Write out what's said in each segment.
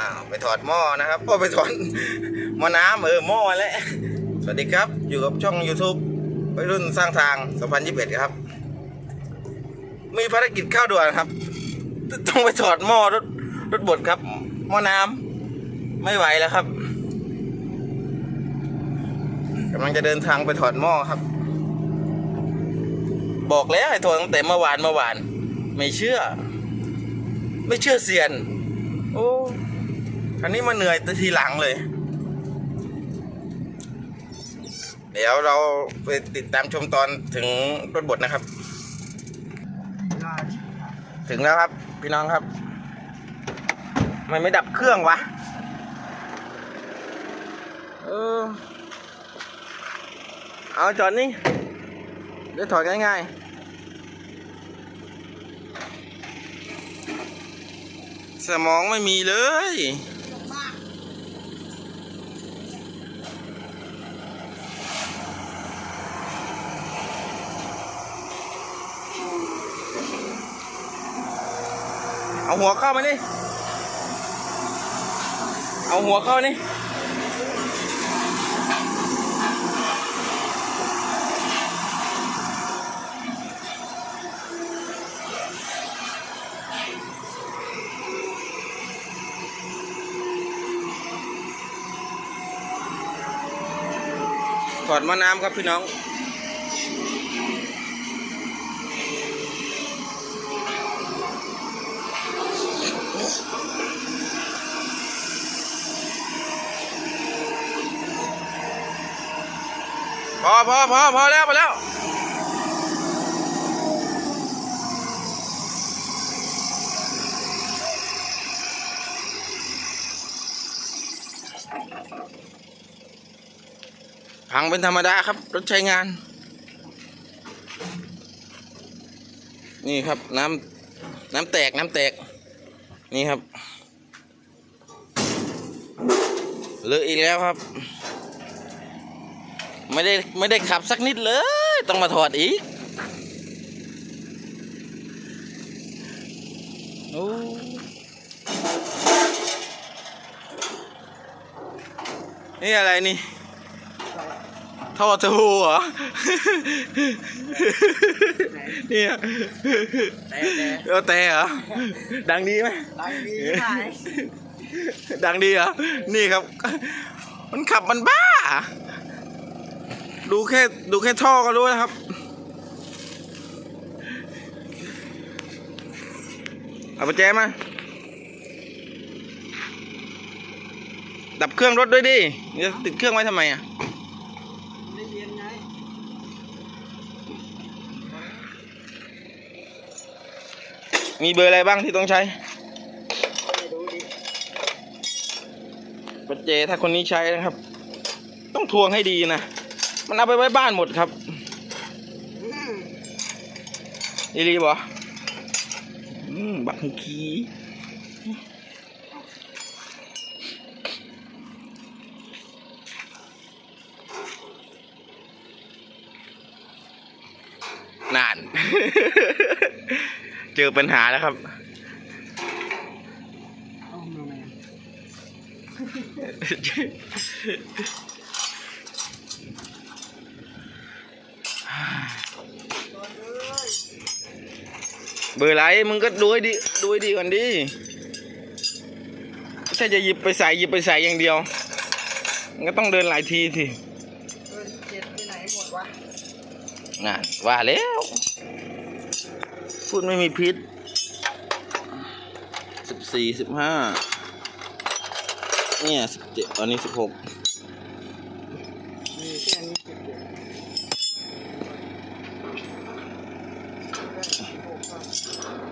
อ้าวไปถอดหม้อนะครับก็ไปถอดหม้อน้ำเออหม้อแหละสวัสดีครับ อยู่กับช่อง YouTube ไปรุ่นสร้างทาง 2021 ครับ มีภารกิจเข้าด่วนครับ ต้องไปถอดหม้อรถรถบดครับหม้อน้ำไม่ไหวแล้วครับกำลังจะเดินทางไปถอดหม้อครับ บอกแล้วให้ถอดตั้งแต่เมื่อวานเมื่อวาน ไม่เชื่อ ไม่เชื่อเซียน โอ้ อันนี้มาเหนื่อยแต่ทีหลังเลย เดี๋ยวเราไปติดตามชมตอนถึงรถบดนะครับ ถึงแล้วครับ พี่น้องครับทำไมไม่ดับเครื่องวะ เออ เอาจอดนี่เดี๋ยวถอดง่ายๆ สมองไม่มีเลย เอาหัวเข้ามานี่เอาหัวเข้านี่ถอดมะน้ำครับพี่น้อง พอพอพอพอแล้วพอแล้วพังเป็นธรรมดาครับ รถใช้งาน นี่ครับน้ำน้ำแตกน้ำแตก นี่ครับเลอะอีกแล้วครับ ไม่ได้ไม่ได้ขับสักนิดเลย ต้องมาถอดอีกโอ้นี่อะไรนี่ท่อเทอร์โบเหรอ เนี่ยแต่แต่เออแต่เหรอ ดังดีไหมดังดีไหมดังดีเหรอ นี่ครับ มันขับมันบ้า ดูแค่ดูแค่ท่อก็รู้นะครับ เอาไปแจมา ดับเครื่องรถด้วยดิจะติดเครื่องไว้ทำไมอะมีเบอร์อะไรบ้างที่ต้องใช้ปัจเจถ้าคนนี้ใช้นะครับ ต้องทวงให้ดีนะ มันเอาไปไว้บ้านหมดครับอีรีบอบักคีนาน เจอปัญหาแล้วครับเอามาไหม เบอร์ไรมึงก็ดูให้ดีดูให้ดีก่อนดิไม่ใช่จะหยิบไปใส่หยิบไปใส่อย่างเดียวมันก็ต้องเดินหลายทีสิเออเจ็ดไปไหนหมดวะงานว่าแล้ว พูดไม่มีพิษสิบสี่สิบห้าเนี่ยสิบเจ็ดตอนนี้สิบหก มีแค่นี้เจ็ดเจ็ด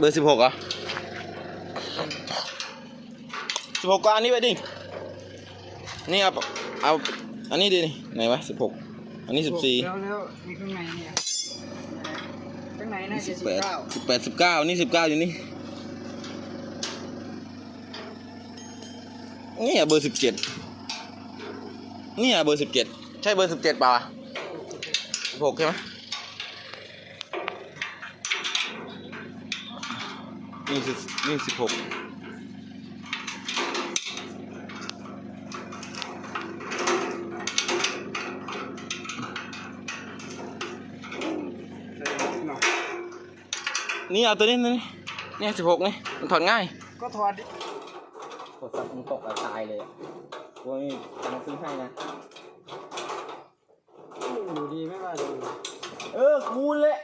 เบอร์สิบหกเหรอสิบหกก็อันนี้ไปดิ นี่เอาเอาอันนี้ดินี่ไหนวะสิบหกอันนี้สิบสี่แล้วแล้วมีข้างในเนี่ยข้างในน่าสิจะบสิบแปดเก้าสิบแปดสิบเก้านี่สิบเก้าอยู่นี่นี่อะเบอร์สิบเจ็ดนี่อะเบอร์สิบเจ็ดใช่เบอร์สิบเจ็ดเปล่าสิบหกใช่ไหม นี่สินี่สิบหกนี่เอาตัวนี้นี่นี่สิบหกนี่มันถอดง่าย ก็ถอดดิกดสับมันตกอะตายเลยอะกูไม่มีตังซื้อให้นะ ดูดีไม่มาดูเออคูณเลย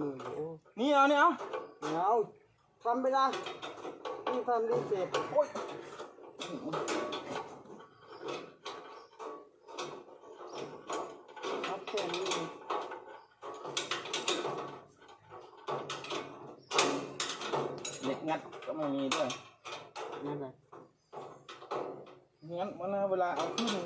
มือโอ้นี่เอานี่เอาเดี๋ยวทำไปละนี่ทำได้เสร็จโอ้ยทับแค่นี้เองเหล็กงัดก็ไม่มีด้วยนั่นแหละงั้นวันเวลาเอาขึ้น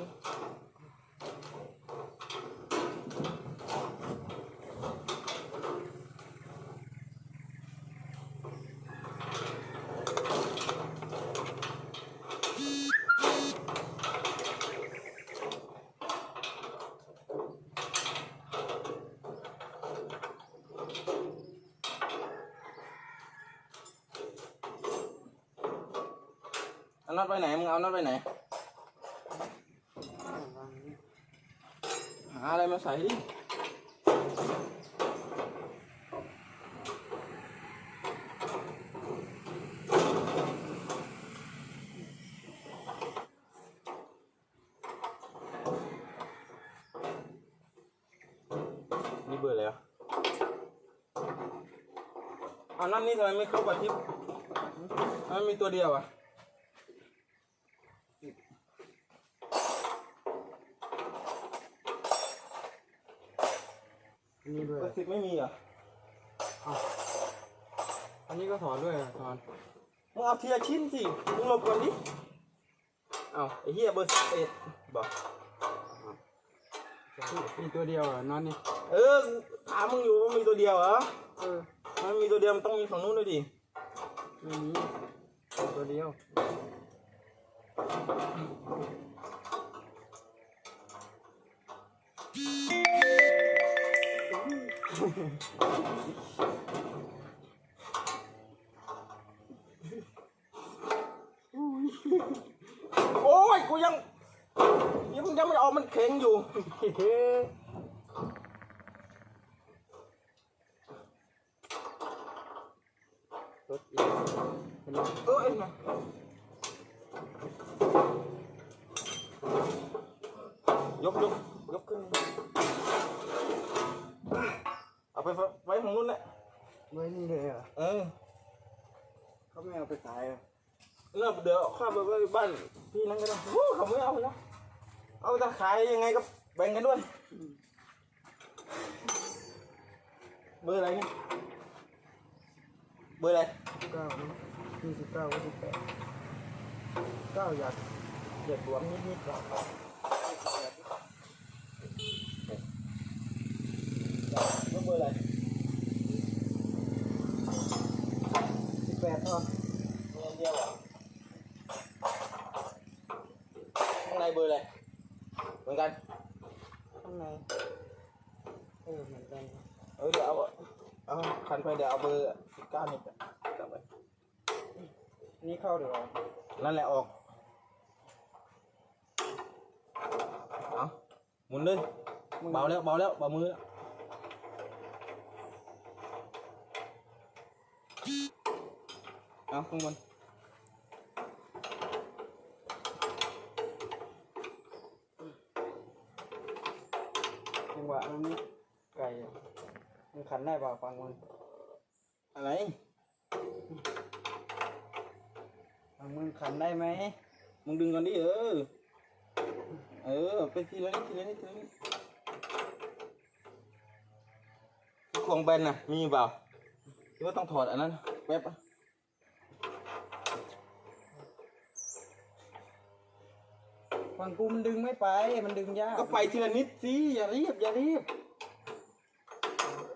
น็อตไปไหน มึงเอาน็อตไปไหน หาอะไรมาใส่ดิ นี่เบอร์อะไรวะเอานั่นนี่ทำไมไม่ครบอาทิตย์ทำไมมีตัวเดียวอะ อันนี้ด้วย กระ สิบไม่มีเหรอะอันนี้ก็ถอดด้วยเหรอถอดมึงเอาทีละชิ้นสิ มึงหลบก่อนดิเอาไอ้เหี้ยเบอร์สิบเอ็ดบอกมีตัวเดียวเหรอน็อตนี่ เออถามมึงอยู่ว่ามีตัวเดียวเหรอเออมันมีตัวเดียวมันต้องมีฝั่งนู้นด้วยดิไม่มีตัวเดียว โอ้ย กูยัง ยังยังไม่ออกมันแข็งอยู่เฮ้ยรถอีกเป็นไรเอ้ยมายกยกยกขึ้นเอา ไปไว้ของนู้นแหละไว้นี่เลยเหรอเออเขาไม่เอาไปขายเหรอเริ่มเดี๋ยวข้ามไปไว้บ้านพี่นั่นก็ได้โอ้เขาไม่เอาแล้วเอาจะขายยังไงก็แบ่งกันด้วยเบอร์อะไรเนี่ยเบอร์อะไรเก้ายี่สิบเก้าก็สิบแปดเก้าอยากเด็กหลวมนิดนิดๆหรอกแล้ว เบอร์อะไรสิบแปดพอมีอันเดียวเหรอข้างในเบอร์อะไรเหมือนกันข้างในเออเหมือนกันเออเดี๋ยวเอาเอาคันไปเดี๋ยวเอาเบอร์สิบเก้านี่ไปกลับไปอันนี้เข้าเดี๋ยวออกนั่นแหละออกเอาหมุนเลยเบาแล้วเบาแล้วเบามือแล้ว เอาข้างบนจังหวะมันนี่ไก่อะมันขันได้เปล่าฟังมันอะไรฟังมันขันได้ไหมมึงดึงก่อนดิเออ เออ ไปทีละนิดทีละนิดทีละนิดควงแบนน่ะ มีเปล่าหรือว่าต้องถอดอันนั้นแป๊บอะ ฟังกูมันดึงไม่ไป มันดึงยากก็ไปทีละนิดสิอย่ารีบอย่ารีบ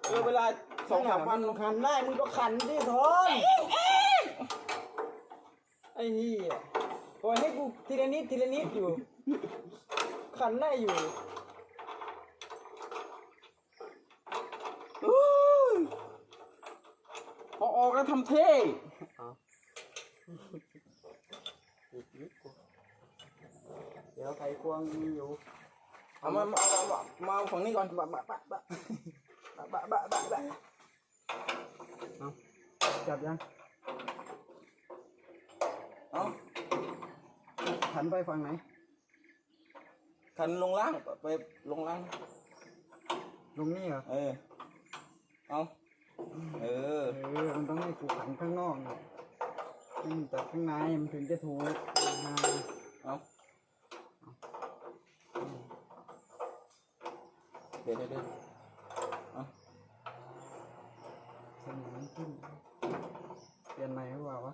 เออเวลาสองสามพันมึงขันได้มึงก็ขันดิทนไอ้เหี้ยปล่อยให้กูทีละนิดทีละนิดอยู่ขันได้อยู่อุ้ยพอออกแล้วทำเท่ เดี๋ยวไขควงมีอยู่เอามามาเอามามาเอาฝั่งนี้ก่อนบะบะบะบะบะบะบะบะบะจับยังเอาหันไปฝั่งไหนคันลงล่างไปลงล่าง ลงนี่เหรอเออเอาเออเออมันต้องให้กูขันข้างนอกนะให้มันจับข้างในมันถึงจะถูกมาเอา ดี๋ยวเดี๋ยวเดี๋ยวเอาสนิมมันขึ้นเปลี่ยนใหม่หรือเปล่าวะ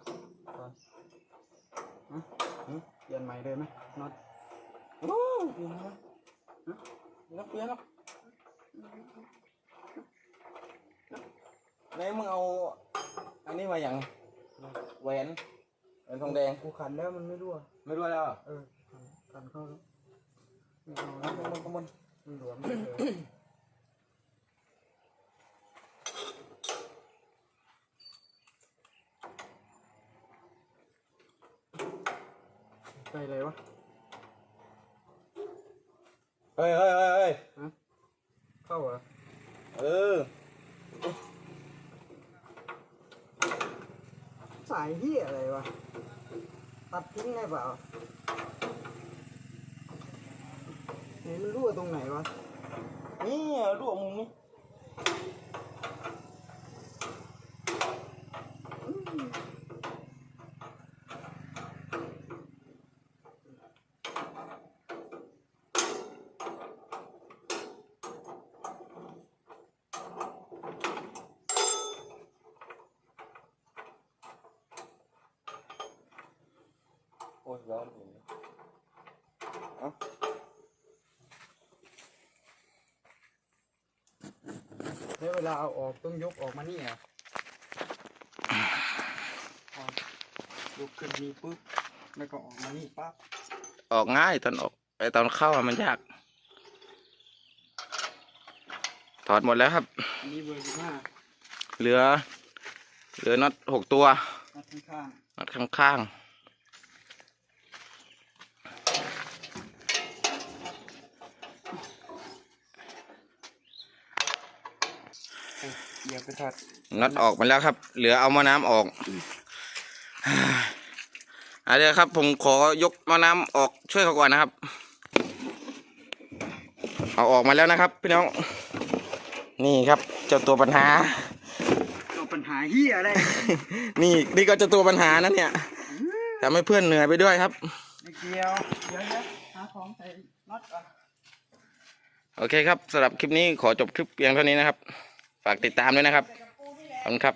ก่อนฮะหึเปลี่ยนใหม่เลยไหมน็อตโอ้เปลี่ยนแล้วนักเปลี่ยนแล้วไหนมึงเอา อันนี้มาอย่างแหวนแหวนทองแดงกูขันแล้วมันไม่รั่วไม่รู้แล้วเหรอเออขันขันเข้าแล้วไม่เอาข้างแล้วบนข้างบนมัน หลวมเลยไปเลยวะ เฮ้ยเฮ้ยเฮ้ยเฮ้ยเข้าเหรอเออ สายเหี้ยอะไรวะ ตัดทิ้งได้เปล่า ไหนมันรั่วตรงไหนวะนี่รั่วมุมนี้โอ้ยร้อนอยู่เอ้า แล้ว เวลาเอาออกต้องยกออกมานี่เหรอะยกขึ้นนี่ปุ๊บแล้วก็ออกมานี่ปั๊บออกง่ายตอนออกไอตอนเข้าอะมันยาก ถอดหมดแล้วครับ อันนี้เบอร์สิบห้าเหลือ เหลือน็อตหกตัว นัดข้างน็อตข้างๆ เหยียบไปถัดๆน็อตออกมาแล้วครับ เหลือเอาหม้อน้ำออกอะเดี๋ยวครับ ผมขอยกหม้อน้ำออกช่วยเขาก่อนนะครับ เอาออกมาแล้วนะครับ พี่น้อง นี่ครับ เจ้าตัวปัญหาเอาปัญหาเหี้ยอะไร นี่นี่ก็เจะตัวปัญหานะเนี่ยทำให้เพื่อนเหนื่อยไปด้วยครับไม่เกี่ยวเดี๋ยวเดี๋ยวหาของใส่น็อตก่อนโอเคครับสำหรับคลิปนี้ขอจบคลิปเพียงเท่านี้นะครับ ฝากติดตามด้วยนะครับขอบคุณครับ